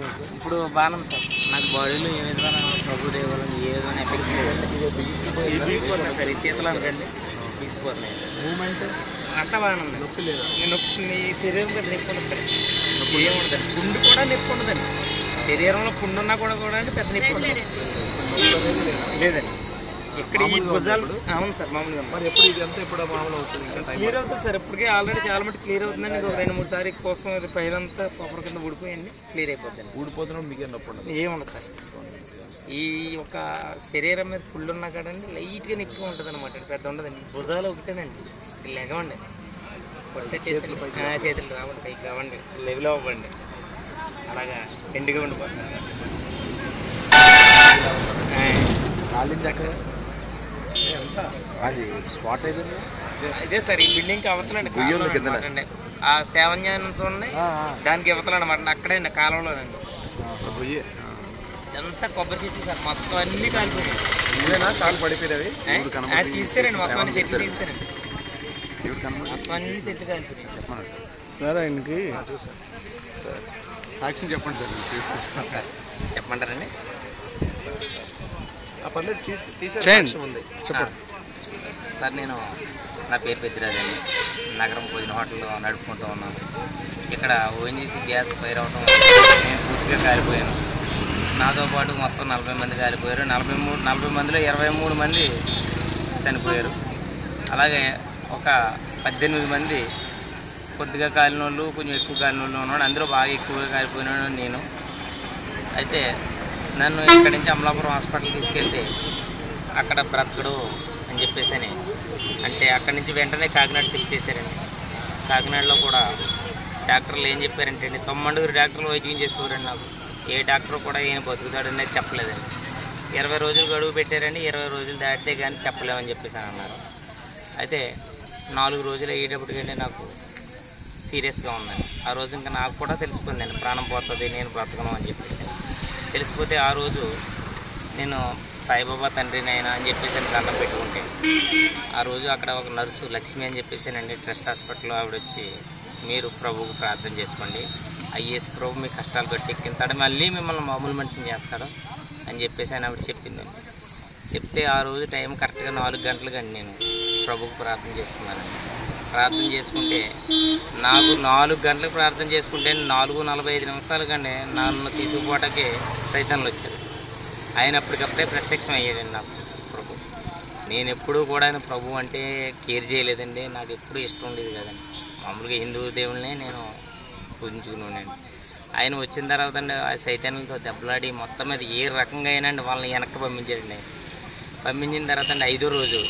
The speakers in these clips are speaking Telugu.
మీకు ఇప్పుడు బాగానే సార్. నాకు బాడీలో ఏ విధమైన ప్రభు దేవాలయం ఏ విధమైన ఎఫెక్ట్స్ లేదు ఇది బీసిపోతున్నాయి సార్ ఈ శీతలు అనకండి మూమెంట్ అంతా బాగానే ఉంది నొప్పి లేదా? నొప్పి మీ శరీరం కదా నొప్పి ఉండదు సార్. ఏముండదు పుండు కూడా నొప్పి ఉండదండి. శరీరంలో పుండు ఉన్నా కూడా కూడా పెద్ద నొప్పి ఉండదు. లేదండి ఇక్కడ ఈ భుజాలు అవును సార్ మామూలుగా మరి ఎప్పుడు ఇది ఎప్పుడు మామూలు అవుతుంది? క్లియర్ అవుతుంది సార్. ఇప్పటికే ఆల్రెడీ చాలా మట్టి క్లియర్ అవుతుందండి. ఇంకొక రెండు మూడు సార్లు కోసం ఇది పైనంతా కొబ్బరి కింద ఊడిపోయండి క్లియర్ అయిపోద్దండి. ఊడిపోతున్నప్పుడు మీకే నొప్పి ఉండదు. ఏముండదు సార్. ఈ ఒక శరీరం మీద పుళ్ళు ఉన్నా కదండి లైట్గా నొప్పి ఉంటుంది అనమాట పెద్ద ఉండదండి. భుజాలు ఒకటేనండి. లెగవండి. కొట్టేసి చేతులు రావండి. పైకి రావండి. లెవెల్ అవ్వండి. అలాగా ఎండుగా ఉండిపోతుంది ఆ, కాలింది అక్కడ ఎంత అది స్పాట్ అయితే ఇదే సార్ ఈ బిల్డింగ్ అవతలండి కిందన. ఆ సేవన్యాయం చూడండి దానికి ఇవతల అనమాట అక్కడే అండి కాలంలోనండి ఎంత కొబ్బరి చెట్లు సార్ మొత్తం అన్ని కాలిపోయాయి ఇదేనా కాలు పడిపోయినవి తీసారండి మొత్తం అన్ని చెట్లు తీసారండి. మొత్తం అన్ని చెట్లు కాలిపోయాయి సార్. ఆయనకి సార్. సాక్ష్యం చెప్పండి సార్ చెప్పమంటారండి? పర్లేదు తీసి తీసే చేయండి. సాక్ష్యం ఉంది. చెప్పండి. సార్ నేను నా పేరు పెద్దిరాజు అండి. నగరం భోజన హోటల్లో నడుపుకుంటూ ఉన్నాను. ఇక్కడ ఓఎన్జీసీ గ్యాస్ ఫైర్ అవడం నేను పూర్తిగా కాలిపోయాను. నాతో పాటు మొత్తం నలభై మంది కాలిపోయారు. నలభై మూడు నలభై మందిలో ఇరవై మూడు మంది చనిపోయారు. అలాగే ఒక పద్దెనిమిది మంది కొద్దిగా కాలిన వాళ్ళు కొంచెం ఎక్కువ కాలిన వాళ్ళు ఉన్నాడు అందులో బాగా ఎక్కువగా కాలిపోయినాడు నేను. అయితే నన్ను ఇక్కడి నుంచి అమలాపురం హాస్పిటల్ తీసుకెళ్తే అక్కడ బ్రతకడు. అని చెప్పేసి అని. అంటే అక్కడి నుంచి వెంటనే కాకినాడ షిఫ్ట్ చేశారండి కాకినాడలో కూడా డాక్టర్లు ఏం చెప్పారంటే అండి తొమ్మండుగురు డాక్టర్లు వైద్యం చేసేవారండి నాకు. ఏ డాక్టర్ కూడా ఈయన బతుకుతాడని చెప్పలేదండి. ఇరవై రోజులు గడువు పెట్టారండి ఇరవై రోజులు దాటితే కానీ చెప్పలేమని చెప్పేసి అన్నారు. అయితే నాలుగు రోజులు అయ్యేటప్పటికండి నాకు సీరియస్గా ఉందండి. ఆ రోజు ఇంకా నాకు కూడా తెలిసిపోయిందండి ప్రాణం పోతుంది నేను బ్రతకను అని చెప్పేసి తెలిసిపోతే ఆ రోజు నేను సాయిబాబా తండ్రిని అయినా అని చెప్పేసి అని దండం పెట్టుకుంటే ఆ రోజు అక్కడ ఒక నర్సు లక్ష్మి అని చెప్పేసానండి ట్రస్ట్ హాస్పిటల్లో ఆవిడ వచ్చి మీరు ప్రభువుకు ప్రార్థన చేసుకోండి. ఐఏఎస్ ప్రభు మీ కష్టాలు గట్టెక్కింతాడు మళ్ళీ మిమ్మల్ని మామూలు మనిషిని చేస్తాడు అని చెప్పేసి అని ఆవిడ చెప్పిందండి చెప్తే ఆ రోజు టైం కరెక్ట్గా నాలుగు గంటలు కానీ నేను ప్రభుకు ప్రార్థన చేసుకున్నానండి. ప్రార్థన చేసుకుంటే నాకు నాలుగు గంటలకు ప్రార్థన చేసుకుంటే నాలుగు నలభై ఐదు నిమిషాలు కానీ నన్ను తీసుకుపోవటానికి సైతాన్లు వచ్చారు. ఆయన అప్పటికప్పుడే ప్రత్యక్షం అయ్యాడండి నాకు ప్రభు. నేను ఎప్పుడూ కూడా ఆయన ప్రభు అంటే కేర్ చేయలేదండి. నాకు ఎప్పుడూ ఇష్టం ఉండేది కదండి. మామూలుగా హిందూ దేవుళ్ళనే నేను పూజించుకున్నానండి ఆయన వచ్చిన తర్వాత అండి ఆ సైతన్యంతో దెబ్బలాడి మొత్తం మీద ఏ రకంగా అయినా అండి వాళ్ళని వెనక్కి పంపించాడండి. పంపించిన తర్వాత అండి ఐదో రోజు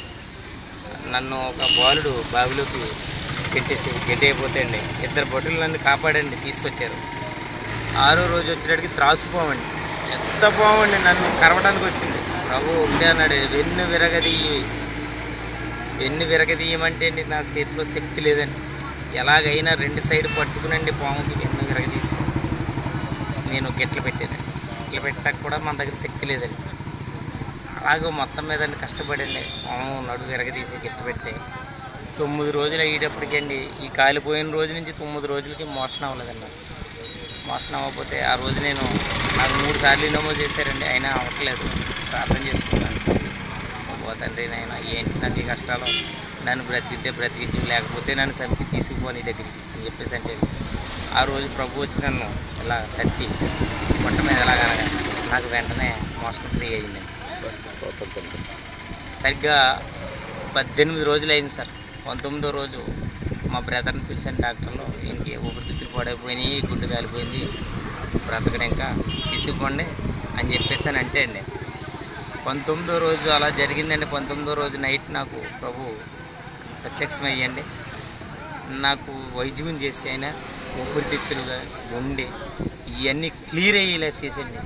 నన్ను ఒక బాలుడు బావిలోకి గెట్టేసి గడ్డి అయిపోతే అండి ఇద్దరు బొట్టులు నన్ను కాపాడండి తీసుకొచ్చారు. ఆరో రోజు వచ్చేటప్పటికి త్రాసుపోవండి ఎంత బాగుండి నన్ను కరవడానికి వచ్చింది. ప్రభు ఒకటే అన్నాడు వెన్ను విరగదీయి వెన్ను విరగదీయమంటే అండి నా చేతిలో శక్తి లేదండి. ఎలాగైనా రెండు సైడ్ పట్టుకునండి పాముకి వెన్ను విరగదీసి. నేను గిట్లు పెట్టేదండి గిట్లు పెట్టాక కూడా మన దగ్గర శక్తి లేదండి. అలాగే మొత్తం మీద కష్టపడండి. పాము నడు విరగదీసి గిట్లు పెడితే తొమ్మిది రోజులు అయ్యేటప్పటికండి ఈ కాలిపోయిన రోజు నుంచి తొమ్మిది రోజులకి మోషన్ అవ్వలేదండి. మోషణ మోషన్ అవ్వకపోతే ఆ రోజు నేను నాకు మూడు సార్లు నమోదు చేశారండి అయినా అవ్వట్లేదు. ప్రార్థన చేసుకున్నాను ఓ తండ్రి నాయన ఏంటి నాకు ఈ కష్టాలు? నన్ను బ్రతికితే బ్రతికించి లేకపోతే నన్ను చంపి తీసుకుపోని దగ్గరికి అని చెప్పేసి అంటే ఆ రోజు ప్రభు వచ్చి నన్ను ఇలా తట్టి పొట్ట మీద ఎలాగనగా నాకు వెంటనే మోసం ఫ్రీ అయ్యిందండి సరిగ్గా పద్దెనిమిది రోజులు అయింది సార్. పంతొమ్మిదో రోజు మా బ్రదర్ని పిలిచిన డాక్టర్లు. ఇంకే ఊపిరితిత్తులు పడైపోయినాయి గుడ్డు కాలిపోయింది. బ్రతకడం ఇంకా తీసుకోండి అని చెప్పేసి అని అంటే అండి. పంతొమ్మిదో రోజు అలా జరిగిందండి. పంతొమ్మిదో రోజు నైట్ నాకు ప్రభు ప్రత్యక్షమయ్యండి. నాకు వైద్యం చేసి ఆయన ఊపిరితిత్తులుగా ఉండి ఇవన్నీ క్లియర్ అయ్యేలా చేసండి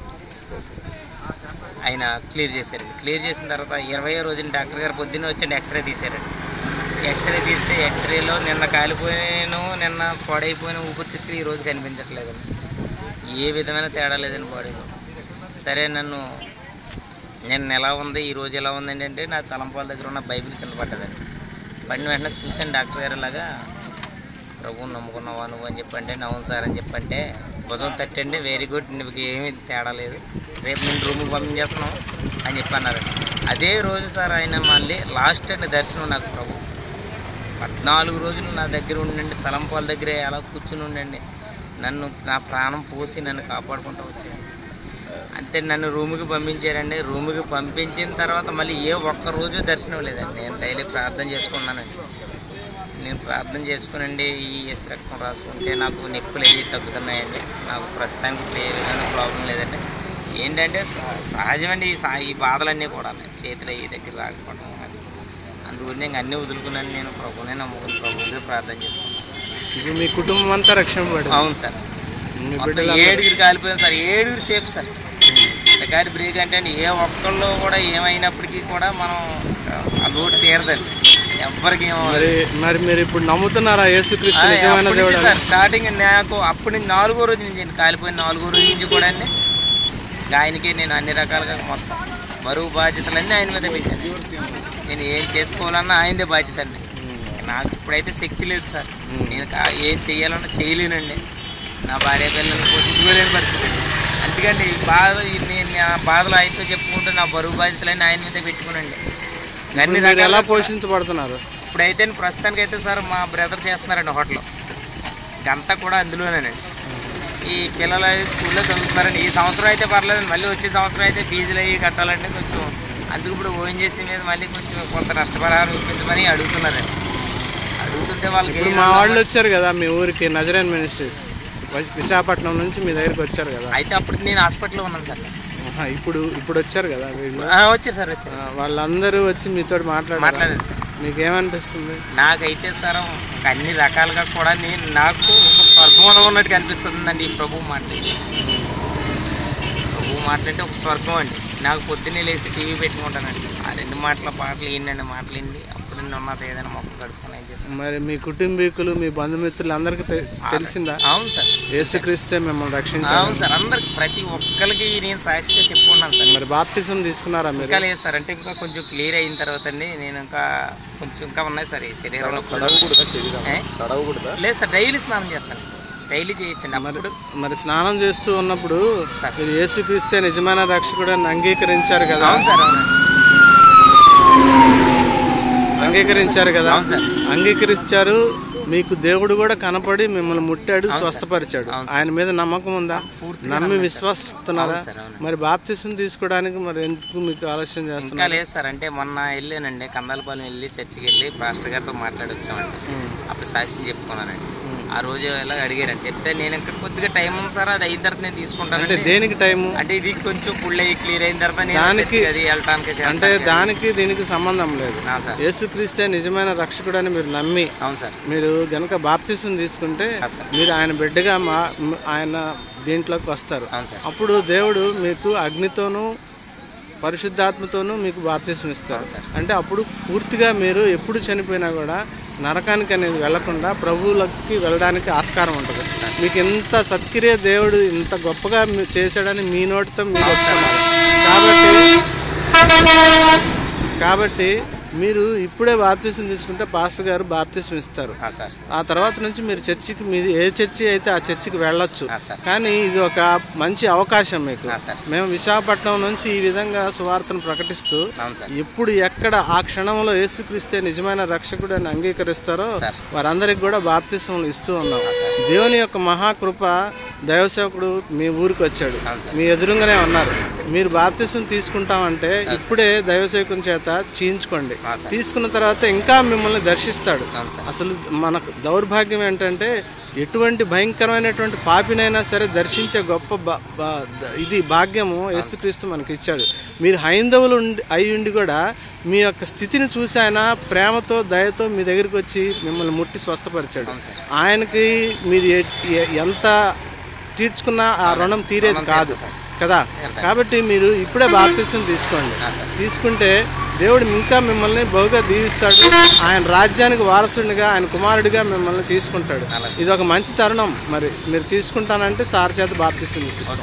ఆయన క్లియర్ చేశారండి. క్లియర్ చేసిన తర్వాత ఇరవై రోజున డాక్టర్ గారు పొద్దున్నే వచ్చండి ఎక్స్రే తీశారండి. ఎక్స్రే తీస్తే ఎక్స్రేలో నిన్న కాలిపోయాను నిన్న పాడైపోయిన ఊపిరితిత్తులు ఈ రోజు కనిపించట్లేదండి. ఏ విధమైన తేడా లేదండి బాడీలో సరే నన్ను నిన్న ఎలా ఉంది ఈ రోజు ఎలా ఉందండి అంటే నా తలంపాల దగ్గర ఉన్న బైబిల్ కింద పడ్డదండి. పడిన వెంటనే చూశాను డాక్టర్ గారు ఇలాగా ప్రభువు నమ్ముకున్నావా నువ్వు? అని చెప్పంటే అవును సార్ అని చెప్పంటే భుజం తట్టండి వెరీ గుడ్ నీకు ఏమీ తేడా లేదు. రేపు నేను రూమ్కి పంపించేస్తున్నాం అని చెప్పన్నారు అదే రోజు సార్ ఆయన మళ్ళీ లాస్ట్ అండి దర్శనం నాకు ప్రభు. పద్నాలుగు రోజులు నా దగ్గర ఉండండి తలంపాల దగ్గరే అలా కూర్చుని ఉండండి. నన్ను నా ప్రాణం పోసి నన్ను కాపాడుకుంటూ వచ్చాడు అంతే నన్ను రూమ్కి పంపించారండి. రూమ్కి పంపించిన తర్వాత మళ్ళీ ఏ ఒక్క రోజు దర్శనం లేదండి. నేను డైలీ ప్రార్థన చేసుకున్నానండి నేను ప్రార్థన చేసుకునండి. ఈ ఎస్ రక్తం రాసుకుంటే నాకు నొప్పులు ఏవి తగ్గుతున్నాయండి. నాకు ప్రస్తుతానికి ఏ విధంగా ప్రాబ్లం లేదండి. ఏంటంటే స- సహజమండి ఈ సా- ఈ బాధలన్నీ కూడా. చేతులు ఈ దగ్గర రాకపోవడం. అది అందుకని నేను అన్నీ వదులుకున్నాను నేను. ప్రభునే నమ్ముకుని ప్రభుత్వం ప్రార్థన చేసుకున్నాను. ఇప్పుడు మీ కుటుంబం అంతా రక్షణ పడింది. అవును సార్. ఏడుగురు కాలిపోయాం సార్ ఏడుగురు సేఫ్ సార్. గాడి బ్రేక్ అంటే ఏ ఒక్కళ్ళు కూడా ఏమైనప్పటికీ కూడా మనం ఆ లోటు తీరదండి. ఎవ్వరికి మరి మరి మీరు ఇప్పుడు నమ్ముతున్నారా యేసుక్రీస్తు నిజమైన అప్పటి దేవుడు నుంచి సార్ స్టార్టింగ్ నాకు అప్పటి నుంచి నాలుగో రోజు నుంచి కాలిపోయిన నాలుగో రోజు నుంచి కూడా అండి. ఆయనకి నేను అన్ని రకాలుగా మొత్తం బరువు బాధ్యతలన్నీ ఆయన మీద పెట్టాను నేను ఏం చేసుకోవాలన్నా ఆయనదే బాధ్యత అండి. నాకు ఇప్పుడైతే శక్తి లేదు సార్. నేను ఏం చేయాలన్నా చేయలేనండి. నా భార్య పిల్లల్ని పోషించుకోలేని పరిస్థితి. అందుకండి ఈ బాధ నేను నా బాధలు ఆయనతో చెప్పుకుంటూ నా బరువు బాధ్యతలన్నీ ఆయన మీద పెట్టుకునండి అన్ని ఎలా పోషించబడుతున్నారు? ఇప్పుడైతే ప్రస్తుతానికి అయితే సార్ మా బ్రదర్ చేస్తున్నారండి హోటల్. ఇదంతా కూడా అందులోనేనండి. ఈ పిల్లలు అయితే స్కూల్లో చదువుతున్నారండి. ఈ సంవత్సరం అయితే పర్లేదండి. మళ్ళీ వచ్చే సంవత్సరం అయితే ఫీజులు అవి కట్టాలంటే కొంచెం అందుకు ఇప్పుడు ఓఎన్జేసీ మీద మళ్ళీ కొంచెం కొంత నష్టపరిహారం ఇప్పించమని అడుగుతున్నారండి. వాళ్ళకి మా వాళ్ళు వచ్చారు కదా మీ ఊరికి నజరేన్ మినిస్ట్రీస్. విశాఖపట్నం నుంచి మీ దగ్గరికి వచ్చారు కదా. అయితే అప్పుడు నేను హాస్పిటల్లో ఉన్నాను సార్. ఇప్పుడు ఇప్పుడు వచ్చారు కదా వీళ్ళు? వచ్చారు సార్ వాళ్ళందరూ వచ్చి మీతో మాట్లాడారు? మాట్లాడారు సార్. మీకు ఏమనిపిస్తుంది నాకైతే సార్ అన్ని రకాలుగా కూడా నేను నాకు ఒక స్వర్గం ఉన్నట్టు కనిపిస్తుందండి ఈ ప్రభు మాట్లాడి ప్రభు మాట్లాడితే ఒక స్వర్గం అండి. నాకు పొద్దున్నే లేచి టీవీ పెట్టుకుంటానండి. ఆ రెండు మాటల పాటలు ఏంటండి మాటలు ఏదైనా మొక్క కడుపుకొని మరి మీ కుటుంబీకులు మీ బంధుమిత్రులు అందరికీ తెలిసిందా? అవును సార్. యేసుక్రీస్తే మిమ్మల్ని రక్షించారు అవును సార్. అందరికి ప్రతి ఒక్కరికి నేను సాక్షిగా చెప్పుకున్నాను సార్. మరి బాప్తిజం తీసుకున్నారా మీరు? ఇంకా లేదు సార్. అంటే ఇంకా కొంచెం క్లియర్ అయిన తర్వాత అండి. నేను ఇంకా కొంచెం ఇంకా ఉన్నాయి సార్ ఈ శరీరంలో? లేదు సార్. డైలీ స్నానం చేస్తాను. డైలీ చేయొచ్చండి అప్పుడు. మరి స్నానం చేస్తూ ఉన్నప్పుడు సార్. మీరు యేసుక్రీస్తే నిజమైన రక్షకుడు అని అంగీకరించారు కదా? అవును సార్ అవును అంగీకరించారు కదా? అంగీకరించారు. మీకు దేవుడు కూడా కనపడి మిమ్మల్ని ముట్టాడు స్వస్థపరిచాడు. ఆయన మీద నమ్మకం ఉందా? నమ్మి విశ్వసిస్తున్నారా? మరి బాప్తిసం తీసుకోవడానికి మరి ఎందుకు మీకు ఆలోచన ఇంకా చేస్తున్నారు? లేదు సార్. అంటే మొన్న వెళ్ళానండి కందాలపాలెం వెళ్ళి చర్చికి వెళ్ళి పాస్టర్ గారితో మాట్లాడి వచ్చామండి అప్పుడు సాక్ష్యం చెప్పుకున్నానండి. ఆ రోజు ఇలా అడిగారండి చెప్తే నేను ఇంకా కొద్దిగా టైం ఉంది సార్ అది అయిన తర్వాత నేను అంటే తీసుకుంటానండి దేనికి టైము అంటే ఇది కొంచెం ఫుల్ అయ్యి క్లియర్ అయిన తర్వాత దానికి- అది వెళ్ళటానికి అంటే దానికి దీనికి సంబంధం లేదు. యేసుక్రీస్తే నిజమైన రక్షకుడు అని మీరు నమ్మి అవును సార్. మీరు గనక బాప్తిసం తీసుకుంటే మీరు ఆయన బిడ్డగా మా ఆయన దీంట్లోకి వస్తారు. అప్పుడు దేవుడు మీకు అగ్నితోనూ పరిశుద్ధాత్మతోనూ మీకు బాప్తిసం ఇస్తారు. అంటే అప్పుడు పూర్తిగా మీరు ఎప్పుడు చనిపోయినా కూడా నరకానికి అనేది వెళ్ళకుండా ప్రభువులకి వెళ్ళడానికి ఆస్కారం ఉంటుంది. మీకు ఇంత సత్క్రియ దేవుడు ఇంత గొప్పగా మీ- చేశాడని మీ నోటితో మీరు వస్తున్నారు కాబట్టి కాబట్టి మీరు ఇప్పుడే బాప్తిసం తీసుకుంటే పాస్టర్ గారు బాప్తిసం ఇస్తారు. ఆ, తర్వాత నుంచి మీరు చర్చికి మీది ఏ చర్చి అయితే ఆ చర్చికి వెళ్ళొచ్చు. కానీ ఇది ఒక మంచి అవకాశం మీకు. మేము విశాఖపట్నం నుంచి ఈ విధంగా సువార్తను ప్రకటిస్తూ ఎప్పుడు ఎక్కడ ఆ క్షణంలో యేసుక్రీస్తే నిజమైన రక్షకుడు అని అంగీకరిస్తారో. వారందరికి కూడా బాప్తిసములు ఇస్తూ ఉన్నాం. దేవుని యొక్క మహాకృప దైవసేవకుడు మీ ఊరికి వచ్చాడు. మీ ఎదురుగానే ఉన్నారు. మీరు బాప్తిసం తీసుకుంటామంటే ఇప్పుడే దైవసేవకుని చేత చీయించుకోండి. తీసుకున్న తర్వాత ఇంకా మిమ్మల్ని దర్శిస్తాడు. అసలు మనకు దౌర్భాగ్యం ఏంటంటే ఎటువంటి భయంకరమైనటువంటి పాపినైనా సరే దర్శించే గొప్ప ఇది భాగ్యము యేసుక్రీస్తు మనకి ఇచ్చాడు మీరు హైందవులు ఉండి అయి ఉండి కూడా మీ యొక్క స్థితిని చూసి ఆయన ప్రేమతో దయతో మీ దగ్గరికి వచ్చి మిమ్మల్ని ముట్టి స్వస్థపరిచాడు. ఆయనకి మీరు ఎంత తీర్చుకున్నా ఆ రుణం తీరేది కాదు. కదా? కాబట్టి మీరు ఇప్పుడే బాప్తిసం తీసుకోండి. తీసుకుంటే దేవుడు ఇంకా మిమ్మల్ని బహుగా దీవిస్తాడు. ఆయన రాజ్యానికి వారసుడిగా ఆయన కుమారుడిగా మిమ్మల్ని తీసుకుంటాడు. ఇది ఒక మంచి తరుణం. మరి మీరు తీసుకుంటానంటే సార్ చేత బాప్తిసం ఇప్పిస్తాం.